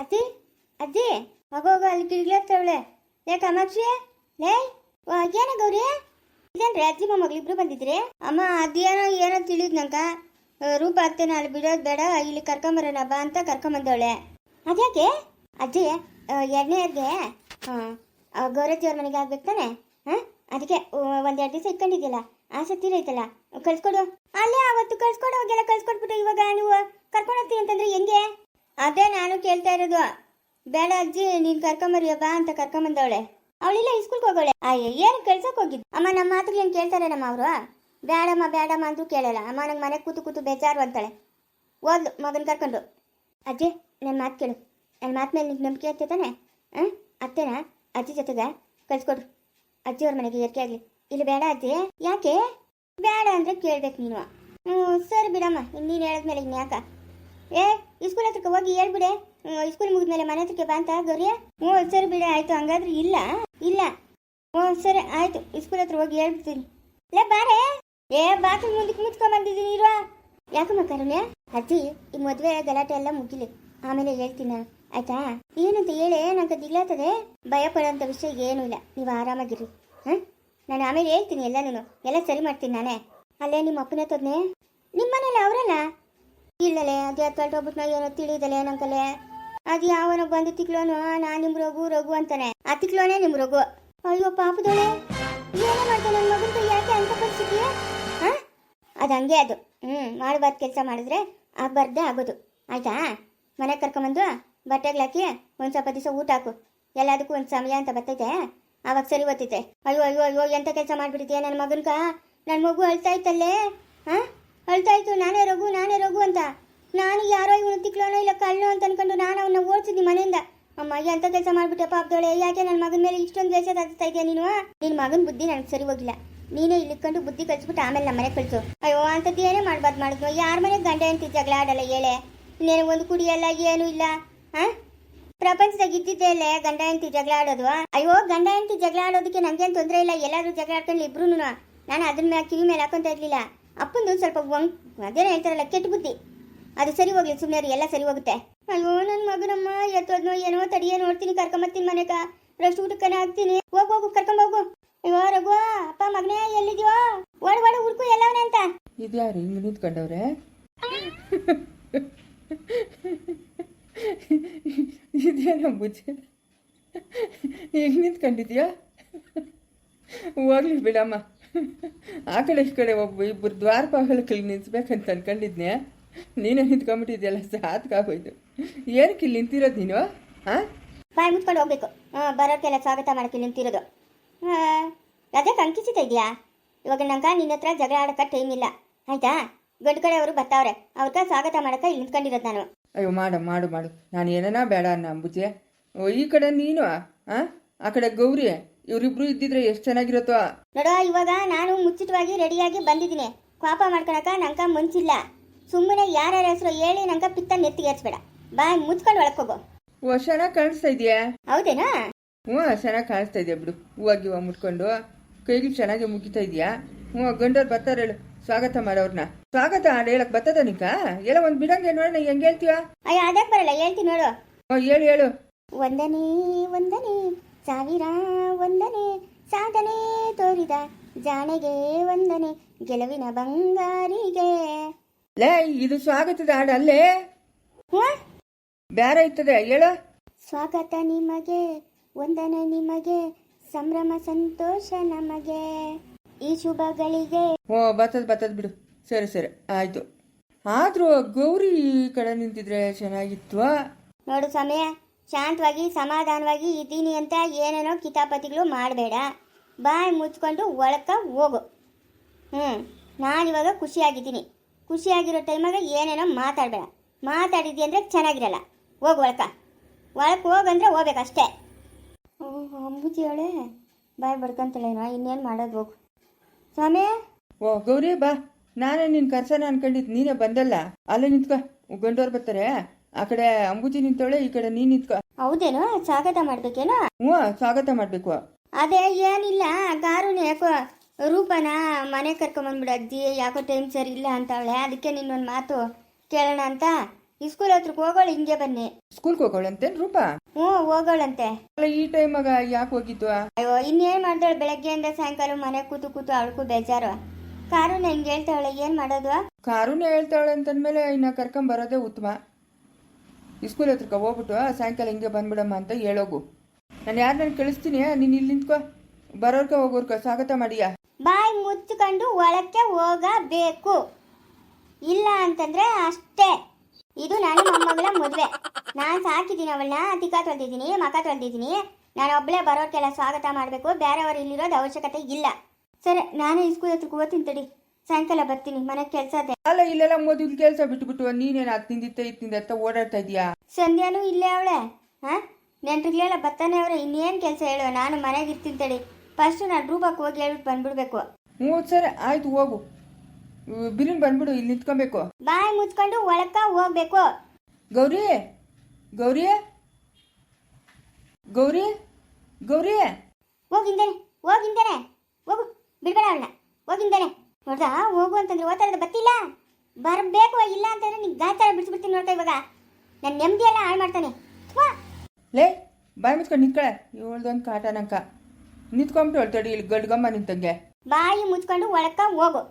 ಅಜ್ಜಿ ಅಜ್ಜಿ ಹೋಗೋ ಅಲ್ಲಿ ಕಿಡ್ಲತ್ತವಳೆ ಏ ಕಾಮಾಕ್ಷಿ ಲೇ ಏನ ಗೌರಿ? ಇದೇನ್ರಿ ಅಜ್ಜಿ ಮೊಮ್ಮಗಳು ಇಬ್ರು ಬಂದಿದ್ರಿ? ಅಮ್ಮ ಅದೇನೋ ಏನೋ ತಿಳಿದ್ ಆ, ರೂಪ ಅತ್ತೆನ ಅಲ್ಲಿ ಬಿಡೋದು ಬೇಡ ಇಲ್ಲಿ ಕರ್ಕೊಂಬರೋಣ ಬಾ ಅಂತ ಕರ್ಕೊಂಬಂದವಳೆ. ಅದ್ಯಾಕೆ? ಅಜ್ಜಿ ಎರಡನೇರ್ಗೆ ಗೌರಜ್ಜಿಯವ್ರ ಮನೆಗೆ ಆಗ್ಬೇಕು ತಾನೆ? ಹಾಂ ಅದಕ್ಕೆ ಒಂದೆರಡು ದಿವಸ ಇಟ್ಕೊಂಡಿದ್ಯಲ್ಲ ಆಸಕ್ತಿ ಐತಲ್ಲ ಕಳ್ಸ್ಕೊಡು. ಅಲ್ಲೇ ಅವತ್ತು ಕಳ್ಸ್ಕೊಡು ಅವಾಗೆಲ್ಲ ಕಳ್ಸ್ಕೊಟ್ಬಿಟ್ಟು ಇವಾಗ ನೀವು ಕರ್ಕೊಂಡು ಹೋಗ್ತೀನಿ ಅಂತಂದ್ರೆ ಹೆಂಗೆ? ಅದೇ ನಾನು ಕೇಳ್ತಾ ಇರೋದು. ಬೇಡ ಅಜ್ಜಿ, ನೀನ್ ಕರ್ಕೊಂಬರಿಯಪ್ಪ ಅಂತ ಕರ್ಕೊಂಬಂದವಳೆ. ಅವಳಿಲ್ಲ ಇಸ್ಕೂಲ್ಗೆ ಹೋಗೋಳೆ. ಏನು ಕೆಲ್ಸಕ್ಕೆ ಹೋಗಿದ್ದು? ಅಮ್ಮ, ನಮ್ಮ ಮಾತುಗಳು ಏನು ಕೇಳ್ತಾರೆ ನಮ್ಮ ಅವರು? ಬೇಡಮ್ಮ ಬೇಡಮ್ಮ ಅಂತೂ ಕೇಳಲ್ಲ. ಅಮ್ಮ ನಂಗೆ ಮನೆ ಕೂತು ಕೂತು ಬೇಜಾರು ಅಂತಾಳೆ. ಓದ್ಲು ಮಗನ್ ಕರ್ಕೊಂಡು. ಅಜ್ಜಿ ನನ್ನ ಮಾತು ಕೇಳು. ನನ್ನ ಮಾತು ಮೇಲೆ ನಿಂಗೆ ನಂಬಿಕೆ ಆಗ್ತೈತೆ ತಾನೆ? ಹಾಂ? ಅತ್ತೆನ? ಅಜ್ಜಿ ಜೊತೆಗೆ? ಕಳ್ಸ್ಕೊಡ್ರು ಅಜ್ಜಿ ಅವ್ರ ಮನೆಗೆ ಏರಿಕೆ ಆಗಲಿ. ಇಲ್ಲಿ ಬೇಡ ಅಜ್ಜಿ. ಯಾಕೆ? ಬೇಡ ಅಂದರೆ ಕೇಳ್ಬೇಕು ನೀನು. ಹ್ಞೂ ಸರಿ ಬಿಡಮ್ಮ. ನೀನು ಹೇಳಿದ್ಮೇಲೆ ಇನ್ನು ಯಾಕ? ಏ ಸ್ಕೂಲ್ ಹತ್ರಕ್ಕೆ ಹೋಗಿ ಹೇಳ್ಬಿಡೆ ಸ್ಕೂಲ್ ಮುಗಿದ್ಮೇಲೆ ಮನೆ ಹತ್ರಕ್ಕೆ ಬಾ ಅಂತ, ಗೌರಿಯ. ಹ್ಞೂ, ಸರಿ ಬಿಡೆ, ಆಯಿತು, ಹಂಗಾದ್ರೆ ಇಲ್ಲ. ಇಲ್ಲ. ಹ್ಞೂ, ಸರಿ, ಆಯ್ತು ಸ್ಕೂಲ್ ಹತ್ರ ಹೋಗಿ ಹೇಳ್ಬಿಡ್ತೀನಿ ಲೇ ಬಾರೇ ಏ ಬಾತ್ರೂಮ್ ಮುಂದಕ್ಕೆ ಮುಚ್ಕೊಂಡ್ ಬಂದಿದ್ದೀನಿ, ಇರುವ. ಯಾಕಮ್ಮ ಕರುಣ್ಯ ಅಜ್ಜಿ, ಈ ಮದುವೆ ಗಲಾಟೆ ಎಲ್ಲ ಮುಗಿಲಿ. ಆಮೇಲೆ ಹೇಳ್ತೀನಿ. ನಾನು ಆಯ್ತಾ? ಏನಂತ ಹೇಳಿ, ನಂಗೆ ದಿಗ್ಲಾತದೆ ಭಯ ಪಡೋಂಥ ವಿಷಯ ಏನೂ ಇಲ್ಲ. ನೀವು ಆರಾಮಾಗಿರಿ ಹಾಂ? ನಾನು ಆಮೇಲೆ ಹೇಳ್ತೀನಿ ಎಲ್ಲನೂ. ಎಲ್ಲ ಸರಿ ಮಾಡ್ತೀನಿ ನಾನೇ. ಅಲ್ಲೇ ನಿಮ್ಮ ಅಪ್ಪನೇ ತೊದ್ನೆ ನಿಮ್ಮ ಮನೇಲಿ ಅವರಲ್ಲ? ಇಲ್ಲಲೆ, ಅದು ಹೊರಟೋಗ್ಬಿಟ್ಟು ಏನೋ ತಿಳಿದಲೆ ನಂಕಲೆ ಅದು ಯಾವನ ಬಂದು ತಿಕ್ಲೋನು ನಾ ನಿಮ್ ರಘು ರಘು ಅಂತಾನೆ. ಆ ತಿಕ್ಲೋನೇ ನಿಮ್ ರಘು. ಅಯ್ಯೋ ಪಾಪದೋಳೆ, ಏನೇ ಮಾಡ್ತಾನೆ ನನ್ನ ಮಗನ ಯಾಕೆ ಅಂತ ಪರಿಸ್ಥಿತಿ ಅದು ಹಂಗೆ ಅದು. ಹ್ಞೂ ಮಾಡಬಾರ್ದು ಕೆಲಸ ಮಾಡಿದ್ರೆ ಆಗ್ಬಾರ್ದೆ ಆಗೋದು. ಆಯ್ತಾ? ಮನೆಗೆ ಕರ್ಕೊಂಬಂದು ಬಟ್ಟೆಗಳಾಕಿ ಒಂದು ಸ್ವಲ್ಪ ದಿವಸ ಊಟ ಹಾಕು. ಎಲ್ಲದಕ್ಕೂ ಒಂದು ಸಮಯ ಅಂತ ಬರ್ತೈತೆ ಆವಾಗ ಸರಿ ಓದ್ತೈತೆ ಅಯ್ಯೋ ಅಯ್ಯೋ ಅಯ್ಯೋ ಎಂಥ ಕೆಲಸ ಮಾಡಿಬಿಟ್ಟಿದ್ಯಾ ನನ್ನ ಮಗನ ನನ್ನ ಮಗು ಅಳ್ತಾ ಇತ್ತಲ್ಲೇ. ಹಾಂ ಅಳ್ತಾ ಇತ್ತು ನಾನೇ ರಘು ನಾನೇ ರಘು ಅಂತ. ನಾನು ಯಾರೋ ಇವನು ತಿಕ್ಲೋನೋ ಇಲ್ಲ ಕಳ್ಳೋ ಅಂತ ಅನ್ಕೊಂಡು ನಾನು ಅವನ್ನ ಓಡಿಸಿದ್ನಿ ಮನೆಯಿಂದ. ಅಮ್ಮ ಎಂತ ಕೆಲಸ ಮಾಡಿಬಿಟ್ಟೆ ಪಾಪದೋಳೆ ಯಾಕೆ ನನ್ನ ಮಗನ ಮೇಲೆ ಇಷ್ಟೊಂದು ದ್ವೇಷ ತಾಗಿಸ್ತಾ ಇದೆಯಾ ನೀನು? ನಿನ್ನ ಮಗನ ಬುದ್ಧಿ ನನಗೆ ಸರಿ ಹೋಗಿಲ್ಲ ನೀನೇ ಇಲ್ಲಿಕೊಂಡು ಬುದ್ಧಿ ಕಲಿಸ್ಬಿಟ್ಟು ಆಮೇಲೆ ನಮ್ಮ ಮನೆ ಕಳಿಸು. ಅಯ್ಯೋ ಅಂಥದ್ದು ಏನೇ ಮಾಡ್ಬಾರ್ದು ಮಾಡಿದ್ನು? ಯಾರ ಮನೆ ಗಂಡ ಅಂತ ಜಗಳ ಹೇಳೆ ಇನ್ನೇನು ಒಂದು ಕುಡಿಯಲ್ಲ ಏನೂ ಇಲ್ಲ ಹಾಂ ಪ್ರಪಂಚದಾಗ ಇದ್ದಿದ್ದೇ ಅಲ್ಲೇ ಗಂಡ ಹೆಂಡತಿ ಜಗಳ ಆಡೋದು? ಅಯ್ಯೋ, ಗಂಡ ಹೆಂಡತಿ ಜಗಳ ಆಡೋದಕ್ಕೆ ನಂಗೇನು ತೊಂದರೆ ಇಲ್ಲ? ಎಲ್ಲರೂ ಜಗಳ ಆಡ್ಕೊಂಡು ಇಬ್ರು ನಾನು ಅದನ್ನ ಕಿವಿ ಮೇಲೆ ಹಾಕೊಂತ ಇರ್ಲಿಲ್ಲ. ಅಪ್ಪಂದು ಸ್ವಲ್ಪ ವಂಕ್ ಅದೇನೋ ಹೇಳ್ತಾರಲ್ಲ, ಕೆಟ್ಟ ಬುದ್ಧಿ. ಅದು ಸರಿ ಹೋಗ್ಲಿ ಸುಮ್ಮನೆ ಎಲ್ಲ ಸರಿ ಹೋಗುತ್ತೆ. ಅಯ್ಯೋ ನನ್ನ ಮಗನಮ್ಮ, ಎತ್ತೋದ್ನೋ ಏನೋ ತಡಿಯೋ ನೋಡ್ತೀನಿ ಕರ್ಕೊಂಬರ್ತೀನಿ ಮನೆಗ. ರಷ್ಟು ಊಟಕ್ಕನ ಹಾಕ್ತೀನಿ. ಹೋಗು ಹೋಗು ಕರ್ಕೊಂಬೋಗು ಅಯ್ಯೋ, ರಘು, ಅಪ್ಪ, ಮಗನೇ, ಎಲ್ಲಿದ್ಯೋ? ಓಡ್, ಓಡ, ಹುಡ್ಕು, ಎಲ್ಲವನೇ ಅಂತ. ಇದ್ಯಾರು ಹಿಂಗೆ ನಿಂತ್ಕೊಂಡವ್ರೆ? ಇದೇನೋ ಬುಜ್ಜಿ ಹಿಂಗೆ ನಿಂತ್ಕೊಂಡಿದ್ಯಾ? ಹೋಗ್ಲಿ ಬಿಡಮ್ಮ. ಆ ಕಡೆ ಈ ಕಡೆ ಒಬ್ಬ ಇಬ್ಬರು ದ್ವಾರಪಾಗಲಕ್ಕೆ ನಿಂತ್ಬೇಕಂತ ಅನ್ಕೊಂಡಿದ್ನೆ ನೀನೇ ನಿಂತ್ಕೊಂಬಿಟ್ಟಿದ್ಯಲ್ಲ ಸಾತ್ಕಾಗೋಯ್ತು ಏನಕ್ಕೆ ಇಲ್ಲಿ ನಿಂತಿರೋದು ನೀನು? ಹಾಂ ಬಾಯಿ ಮುಚ್ಕೊಂಡು ಹೋಗ್ಬೇಕು. ಹಾಂ ಬರೋಕ್ಕೆಲ್ಲ ಸ್ವಾಗತ ಮಾಡಕ್ಕೆ ನಿಂತಿರೋದು. ಹಾಂ ಅದಕ್ಕೆ ಅಂಕಿಸಿತ ಇದೆಯಾ? ಇವಾಗ ನಂಗೆ ನಿನ್ನ ಹತ್ರ ಜಗಳ ಆಡಕ್ಕೆ ಟೈಮ್ ಇಲ್ಲ. ಆಯ್ತಾ? ಗಂಡು ಕಡೆ ಅವರು ಬರ್ತಾವ್ರೆ. ಅವ್ರಿಗೆ ಸ್ವಾಗತ ಮಾಡೋಕ್ಕೆ ಇಲ್ಲಿ ನಿಂತ್ಕೊಂಡಿರೋದು ನಾನು. ಅಯ್ಯೋ ಮಾಡು ಮಾಡು ಮಾಡು. ನಾನು ಏನೇನೋ ಬೇಡ ಅನ್ನ ಅಂಬುಜೆ ಓ ಈ ಕಡೆ ನೀನು ಹಾಂ ಆ ಕಡೆ ಗೌರಿ ಇವರಿಬ್ರು ಇದ್ದಿದ್ರೆ ಎಷ್ಟು ಚೆನ್ನಾಗಿರುತ್ತೋ. ನೋಡೋ ಇವಾಗ ನಾನು ಮುಚ್ಚಿಟವಾಗಿ ರೆಡಿಯಾಗಿ ಬಂದಿದ್ದೀನಿ. ಕೋಪ ಮಾಡ್ಕೊಳಕ ನಂಕ ಮುಂಚಿಲ್ಲ. ಸುಮ್ಮನೆ ಯಾರ್ಯಾರ ಹೆಸರು ಹೇಳಿ ನಂಕ ಪಿತ್ತ ನೆತ್ತಿಗೆ ಹಚ್ಬೇಡ ಬಾಯ್ ಮುಚ್ಕೊಂಡು ಒಳಗೆ ಹೋಗು. ಓ ಚೆನ್ನಾಗಿ ಕಾಣಿಸ್ತಾ ಇದೆಯಾ? ಹೌದೇನಾ? ಹ್ಞೂ ಚೆನ್ನಾಗಿ ಕಾಣಿಸ್ತಾ ಇದೆಯಾ ಬಿಡು. ಹೂವಾಗಿ ಹೂವು ಮುಟ್ಕೊಂಡು ಕೈಗೆ ಚೆನ್ನಾಗಿ ಮುಗಿತಾ ಇದೆಯಾ? ಹ್ಞೂ ಗಂಡವ್ರು ಬರ್ತಾರೆ ಹೇಳು. ಸ್ವಾಗತ ಮಾಡೋರ್ನ. ಸ್ವಾಗತ ಹಾಡು ಹೇಳಕ್ ಬರ್ತದ ನಿಕ ಎಲ್ಲ ಒಂದು ಬಿಡಂಗೆ ನೋಡೋಣ ಹೆಂಗೆ ಹೇಳ್ತೀವ ಅಯ್ಯ ಅದಕ್ಕೆ ಬರಲ್ಲ? ಹೇಳ್ತೀನಿ ನೋಡು. ಓ ಹೇಳು ಹೇಳು. ಒಂದನೇ ಒಂದನೇ ಸಾವಿರ ಒಂದನೇ ಸಾಧನೆ ತೋರಿದ ಜಾಣೆಗೆ ಒಂದನೆ ಗೆಲುವಿನ ಬಂಗಾರಿಗೆ. ಲೇ ಇದು ಸ್ವಾಗತದ ಹಾಡು ಅಲ್ಲೇ? ಬೇರೆ ಇರ್ತದೆ ಹೇಳು. ಸ್ವಾಗತ ನಿಮಗೆ ಒಂದನೆ ನಿಮಗೆ ಸಂಭ್ರಮ ಸಂತೋಷ ನಮಗೆ. ಈ ಶುಭಗಳಿಗೆ. ಓ ಬರ್ತದ ಬರ್ತದ ಬಿಡು. ಸರಿ ಸರಿ ಆಯ್ತು. ಆದರೂ ಗೌರಿ ಈ ಕಡೆ ನಿಂತಿದ್ರೆ ಚೆನ್ನಾಗಿತ್ತು ನೋಡು ಸಮಯ ಶಾಂತವಾಗಿ, ಸಮಾಧಾನವಾಗಿ ಇದ್ದೀನಿ ಅಂತ ಏನೇನೋ ಕಿತಾಪತಿಗಳು ಮಾಡಬೇಡ. ಬಾಯಿ ಮುಚ್ಕೊಂಡು ಒಳಕ ಹೋಗು. ಹ್ಞೂ ನಾನಿವಾಗ ಖುಷಿಯಾಗಿದ್ದೀನಿ. ಖುಷಿಯಾಗಿರೋ ಟೈಮಾಗ ಏನೇನೋ ಮಾತಾಡಬೇಡ. ಮಾತಾಡಿದ್ದಿ ಅಂದರೆ ಚೆನ್ನಾಗಿರಲ್ಲ. ಹೋಗು ಒಳಕ. ಒಳಕ್ಕೆ ಹೋಗಂದ್ರೆ ಹೋಗ್ಬೇಕಷ್ಟೇ. ಓಹ್, ಅಂಬುಜಿ ಅವಳೆ. ಬಾಯಿ ಬಡ್ಕೊಂತಾಳೇನೋ, ಇನ್ನೇನು ಮಾಡೋದು ಹೋಗು. ಸ್ವಾಮಿ? ಓ, ಗೌರಿ, ಬಾ. ನಾನೇ ನಿನ್ನ ಕರ್ಸನ ಅನ್ಕೊಂಡಿದ್ದು ನೀನೇ ಬಂದಲ್ಲ? ಅಲ್ಲೇ ನಿಂತ್ಕೊ. ಗಂಡೋರು ಬರ್ತಾರೆ. ಆ ಕಡೆ ಅಂಬುಜಿ ನಿಂತವಳೆ ಈ ಕಡೆ ನೀನ್ ನಿಂತ್ಕೊ. ಹೌದೇನು? ಸ್ವಾಗತ ಮಾಡ್ಬೇಕೇನೋ? ಹ್ಞೂ ಸ್ವಾಗತ ಮಾಡ್ಬೇಕು. ಅದೇ ಏನಿಲ್ಲ ಕಾರು ಯಾಕೋ ರೂಪನ ಮನೆ ಕರ್ಕೊಂಬಂದ್ಬಿಡು ಅಜ್ಜಿ ಯಾಕೋ ಟೈಮ್ ಸರಿ ಇಲ್ಲ ಅಂತವಳೆ ಅದಕ್ಕೆ ನಿನ್ನೊಂದು ಮಾತು ಕೇಳೋಣ ಅಂತ. ಸ್ಕೂಲ್ ಹತ್ರಕ್ಕೆ ಹೋಗೋಳು ಹಿಂಗೆ ಬನ್ನಿ. ಸ್ಕೂಲ್ಗೆ ಹೋಗೋಳಂತೆ ರೂಪ? ಹ್ಞೂ ಹೋಗೋಳಂತೆ. ಅಲ್ಲ ಈ ಟೈಮಾಗ ಯಾಕೆ ಹೋಗಿತ್ತು ಅಯ್ಯೋ ಇನ್ನೇನು ಮಾಡ್ದಳು ಬೆಳಗ್ಗೆಯಿಂದ ಸಾಯಂಕಾಲ ಮನೆ ಕೂತು ಕೂತು ಅವಳಕ್ಕೂ ಬೇಜಾರು. ಕಾರು ಹಿಂಗೆ ಹೇಳ್ತಾವಳೆ ಏನು ಮಾಡೋದು? ಕಾರುನೇ ಹೇಳ್ತಾಳೆ ಅಂತಂದ್ಮೇಲೆ ಇನ್ನ ಕರ್ಕೊಂಡ್ ಬರೋದೇ ಉತ್ತಮ. ಸ್ಕೂಲ್ ಹತ್ರಕ್ಕೆ ಹೋಗ್ಬಿಟ್ಟು ಸಾಯಂಕಾಲ ಹಿಂಗೆ ಬಂದ್ಬಿಡಮ್ಮ ಅಂತ ಹೇಳೋಗು. ನಾನು ಯಾರನ್ನ ಕಳಿಸ್ತೀನಿ ನೀನು ಇಲ್ಲಿ ನಿಂತ್ಕೋ. ಬರೋರ್ಕ ಹೋಗೋರ್ಕ ಸ್ವಾಗತ ಮಾಡಿಯಾ. ಬಾಯಿ ಮುಚ್ಚಿಕೊಂಡು ಒಳಕ್ಕೆ ಹೋಗಬೇಕು. ಇಲ್ಲ ಅಂತಂದ್ರೆ ಅಷ್ಟೇ. ಇದು ನನ್ನ ಮೊಮ್ಮಗಳ ಮದುವೆ. ನಾನು ಸಾಕಿದ್ದೀನಿ ಅವಳನ್ನ ತಿಕ್ಕ ತೊಳೆದಿದ್ದೀನಿ ಮಕ ತೊಳೆದಿದ್ದೀನಿ. ನಾನು ಒಬ್ಬಳೇ ಬರೋರ್ಕೆಲ್ಲ ಸ್ವಾಗತ ಮಾಡಬೇಕು. ಬೇರೆಯವರು ಇಲ್ಲಿರೋದು ಅವಶ್ಯಕತೆ ಇಲ್ಲ. ಸರಿ, ನಾನು ಈ ಸ್ಕೂಲ್ ಹತ್ರಕ್ಕೆ ತಡಿ. ಸಾಯಂಕಾಲ ಬರ್ತೀನಿ ಮನೆ ಕೆಲಸ ಇದೆ. ಅಲ್ಲ ಇಲ್ಲೆಲ್ಲ ಮೊದಲು ಕೆಲಸ ಬಿಟ್ಬಿಟ್ಟು ನೀನೇನು ಅದು ತಿಂದಿತ್ತೆ ಇದು ತಿಂದತ್ತ ಓಡಾಡ್ತಾ ಇದೀಯಾ ಸಂಧ್ಯಾನೂ ಇಲ್ಲೇ ಅವಳೆ. ಹಾ? ನೆಂಟ್ರಿಗ್ಲೆಲ್ಲ ಬರ್ತಾನೆ ಅವ್ರೆ ಇನ್ನೇನು ಕೆಲಸ ಹೇಳು ನಾನು ಮನೆಗೆ ಇರ್ತೀನಿ ತಡಿ. ಫಸ್ಟ್ ನಾನು ರೂಪಕ್ಕೆ ಹೋಗಿ ಹೇಳ್ಬಿಟ್ಟು ಬಂದ್ಬಿಡ್ಬೇಕು. ಹ್ಞೂ ಸರಿ ಆಯ್ತು ಹೋಗು. ಬಿರಿನ್ ಬಂದ್ಬಿಡು ಇಲ್ಲಿ ನಿಂತ್ಕೊಬೇಕು. ಬಾಯಿ ಮುಚ್ಕೊಂಡು ಒಳಕ ಹೋಗ್ಬೇಕು. ಗೌರಿ ಗೌರಿ ಗೌರಿ ಗೌರಿ. ಹೋಗಿಂದೇನೆ ಹೋಗಿಂದೇನೆ. ಹೋಗು ಬಿಡ್ಬೇಡ ಅವಳ ಹೋಗಿಂದೇನೆ. ನೋಡ್ದಾ ಹೋಗು ಅಂತಂದ್ರೆ ಓದ್ತಾರದ ಬತ್ತಿಲ್ಲ ಬರಬೇಕು ಇಲ್ಲ ಅಂತಂದ್ರೆ ನಿಂಗೆ ಗಾತಾರ ಬಿಡ್ಸ್ಬಿಡ್ತೀನಿ ನೋಡ್ತಾ ಇವಾಗ. ನನ್ನ ನೆಮ್ಮದಿ ಎಲ್ಲ ಹಾಳು ಮಾಡ್ತಾನೆ. ಲೇ ಬಾಯಿ ಮುಚ್ಕೊಂಡು ನಿಂತ್ಕಳೆ. ಇವಳ್ದೊಂದು ಕಾಟ ನಂಕ. ನಿಂತ್ಕೊಂಬಿಟ್ಟು ಹೇಳ್ತಾಡಿ ಇಲ್ಲಿ ಗಡ್ಗಮ್ಮ ನಿಂತಂಗೆ. ಬಾಯಿ ಮುಚ್ಕೊಂಡು ಒಳಕ ಹೋಗು.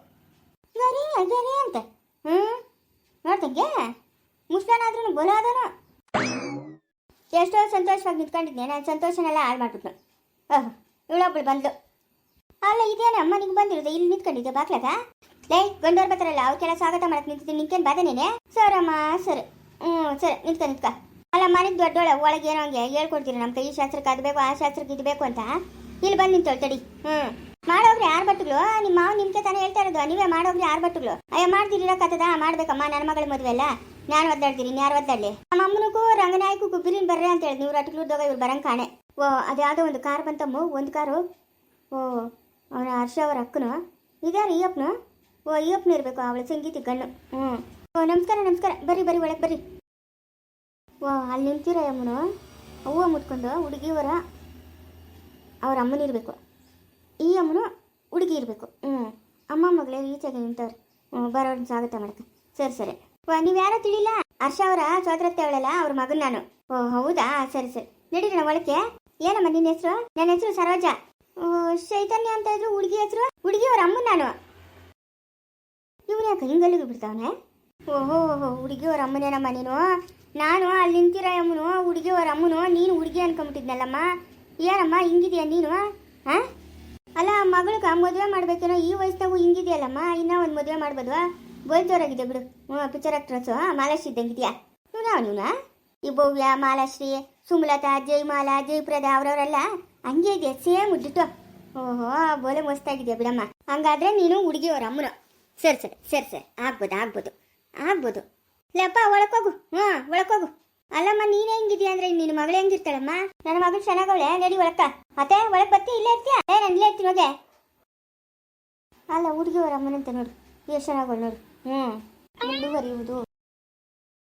ಸರಿ ಅದೇ ಅಂತ. ಹ್ಞೂ ನೋಡ್ತಂಗೆ? ಮುಸ್ಲಾನಾದ್ರೂ ಗೊಲಾದನ ಎಷ್ಟೋ ಸಂತೋಷವಾಗಿ ನಿಂತ್ಕೊಂಡಿದ್ದೆ ನಾನು ಸಂತೋಷನೆಲ್ಲ ಹಾಳು ಮಾಡ್ಬಿಟ್ನು. ಓಹ್ ಇವಳೊಬ್ಬಳು ಬಂದ್ಲು. ಅಲ್ಲ, ಇದೇನೆ ಅಮ್ಮ ನಿಂಗೆ ಬಂದಿರೋದು? ಇಲ್ಲಿ ನಿಂತ್ಕೊಂಡಿದ್ದೆ ಬಾಕ್ಲಾಗ ಲೈ, ಗಂಡವ್ರು ಬರ್ತಾರಲ್ಲ ಅವಕ್ಕೆಲ್ಲ ಸ್ವಾಗತ ಮಾಡಕ್ಕೆ ನಿಂತಿದ್ದೀನಿ. ನಿಂಕೇನು ಬಾದ ನೀನೆ? ಸರಮ್ಮ, ಸರಿ. ಹ್ಞೂ ಸರಿ, ನಿಂತ್ಕ ನಿಂತ್ಕ. ಅಲ್ಲ ಮನೆಗೆ ದೊಡ್ಡೋಳೆ, ಒಳಗೆ ಏನೋ ಹಂಗೆ ಹೇಳ್ಕೊಡ್ತೀರಿ ನಮ್ಮ ಕೈ ಶಾಸ್ತ್ರಕ್ಕೆ ಅದು ಬೇಕು, ಆ ಶಾಸ್ತ್ರಕ್ಕೆ ಇದು ಬೇಕು ಅಂತ. ಇಲ್ಲಿ ಬಂದು ನಿಂತೋಳು ತಡಿ. ಹ್ಞೂ ಮಾಡೋಗ್ರಿ ಯಾರು ಬಟ್ಟುಗಳು ನಿಮ್ಮ ಮಾವ ನಿಮ್ಗೆ ತಾನೇ ಹೇಳ್ತಾ ಇರೋದು. ನೀವೇ ಮಾಡೋಗ್ರಿ ಯಾರು ಬಟ್ಟುಗಳು ಅಯ್ಯ ಮಾಡ್ದಿರಕತ್ತದ ಮಾಡ್ಬೇಕಮ್ಮ, ನನ್ನ ಮಗಳ ಮದುವೆ ಅಲ್ಲ. ನಾನು ಒದ್ದಾಡ್ತೀನಿ ಯಾರು ಒದ್ದಾಡ್ಲಿ? ನಮ್ಮ ಅಮ್ಮನಿಗೂ ರಂಗನಾಯ್ಕು ಗುಬ್ಬಿರಿನ್ ಬರ್ರೆ ಅಂತ ಹೇಳಿ ನೀವು ರಟ್ಗಳದಾಗ ಇವ್ರು ಬರಂಗ್ ಕಾಣೆ. ಓ ಅದ್ಯಾವುದೋ ಒಂದು ಕಾರ್ ಬಂತಮ್ಮ, ಒಂದು ಕಾರು? ಓ. ಅವನ ಹರ್ಷ ಅವರ ಅಕ್ಕನು ಇದಾರೆ ಈ ಅಪ್ಪನು? ಓ, ಈ ಅಪ್ಪನ ಇರಬೇಕು, ಅವಳ ಸಂಗೀತಿ ಗಣ್ಣು ಹ್ಞೂ. ಓ, ನಮಸ್ಕಾರ ನಮಸ್ಕಾರ. ಬರ್ರಿ ಬರ್ರಿ, ಒಳಗೆ ಬರ್ರಿ. ಓ, ಅಲ್ಲಿ ನಿಂತಿರ ಅಮ್ಮನು ಅವ್ವ ಮುಟ್ಕೊಂಡು ಹುಡುಗಿಯವರ ಅವ್ರ ಅಮ್ಮನಿರಬೇಕು ಈ ಅಮ್ಮನು ಹುಡುಗಿ ಇರಬೇಕು. ಹ್ಞೂ. ಅಮ್ಮ ಮಗಳೇ, ಈಚೆಗೆ ನಿಂತವ್ರು. ಹ್ಞೂ, ಬರೋ ಸ್ವಾಗತ ಮಾಡಕ್ಕೆ ಸರಿ ಸರಿ. ಓ, ನೀವು ಯಾರೋ ತಿಳಿಲ್ಲ? ಹರ್ಷ ಅವರ ಸೋದರತ್ತೆ ಅವಳಲ್ಲ, ಅವ್ರ ಮಗನ ನಾನು. ಓ, ಹೌದಾ? ಸರಿ ಸರಿ. ನಡೀರಿ ಒಳಕ್ಕೆ. ಏನಮ್ಮ, ನಿನ್ನ ಹೆಸರು? ನನ್ನ ಹೆಸರು ಸರೋಜ. ಚೈತನ್ಯ ಅಂತ ಇದ್ರು ಹುಡುಗಿ ಹೆಸರು? ಹುಡುಗಿ ಅವ್ರ ಅಮ್ಮ ನಾನು. ಇವನು ಯಾಕೆ ಹಿಂಗಲ್ಲಿಗೆ ಬಿಡ್ತಾವನೆ ಓಹೋ ಓಹೋ ಹುಡುಗಿ ಅವ್ರ ಅಮ್ಮನೇನಮ್ಮ ನೀನು? ನಾನು ಅಲ್ಲಿ ನಿಂತಿರೋ ಅಮ್ಮನು ಹುಡುಗಿ ಅವ್ರ ಅಮ್ಮನು, ನೀನು ಹುಡುಗಿ ಅನ್ಕೊಂಬಿಟ್ಟಿದ್ನಲ್ಲಮ್ಮ? ಏನಮ್ಮ ಹಿಂಗಿದೀಯ ನೀನು? ಹಾಂ ಅಲ್ಲ, ಮಗಳಿಗೆ ಮದುವೆ ಮಾಡ್ಬೇಕೇನೋ ಈ ವಯಸ್ಸಿನಾಗೂ ಹಿಂಗಿದೆಯಲ್ಲಮ್ಮ? ಇನ್ನೂ ಒಂದು ಮದುವೆ ಮಾಡ್ಬೋದ್ವಾ ಬೋಲ್ತೋರಾಗಿದೆ ಬಿಡು. ಹ್ಞೂ ಪಿಕ್ಚರ್ ಆಕ್ಟ್ರಸ್ಸು ಮಾಲಾಶ್ರೀ ಇದ್ದಂಗಿದೆಯಾ? ನೀವು ನಾವು ನೀನು ಈ ಭವ್ಯ, ಮಾಲಾಶ್ರೀ, ಸುಮಲತಾ, ಜಯಮಾಲಾ, ಜಯಪ್ರದ ಅವರವರೆಲ್ಲ? ಹಂಗೆ ಇದೆಯಾ ಸೇಮ್ ಉಡ್ಡಿಟ್ಟು ಓಹೋ ಬೋಲೆ ಮಸ್ತಾಗಿದೆಯಾ ಬಿಡಮ್ಮ ಹಂಗಾದ್ರೆ ನೀನು ಹುಡುಗಿಯವ್ರ ಅಮ್ಮನ ಸರಿ ಸರಿ ಸರಿ ಸರಿ ಆಗ್ಬೋದು ಆಗ್ಬೋದು ಆಗ್ಬೋದು ಲಪ್ಪ ಒಳಕೋಗು ಹ್ಞೂ ಒಳಕೋಗು ಅಲ್ಲಮ್ಮ ನೀನ್ ಹೆಂಗಿದ್ಯಾ ಅಂದ್ರೆ ನಿನ್ನ ಮಗಳು ಹೆಂಗಿರ್ತಾಳಮ್ಮ ನನ್ನ ಮಗಳು ಚೆನ್ನಾಗವಳೆ ನಡಿ ಒಳಕ್ಕ ಅತ್ತೆ ಒಳಗ್ ಬತ್ತಿ ಇಲ್ಲೇ ಇರ್ತೀಯ ಏ ನಾನು ಇಲ್ಲೇ ಇರ್ತೀನಿ ಹೋಗೆ ಅಲ್ಲ ಹುಡುಗಿಯವರ ಅಮ್ಮನಂತ ನೋಡು ಎಷ್ಟು ಚೆನ್ನಾಗವಳು ನೋಡು ಹ್ಞೂ ಮುಂದುವರಿಯುವುದು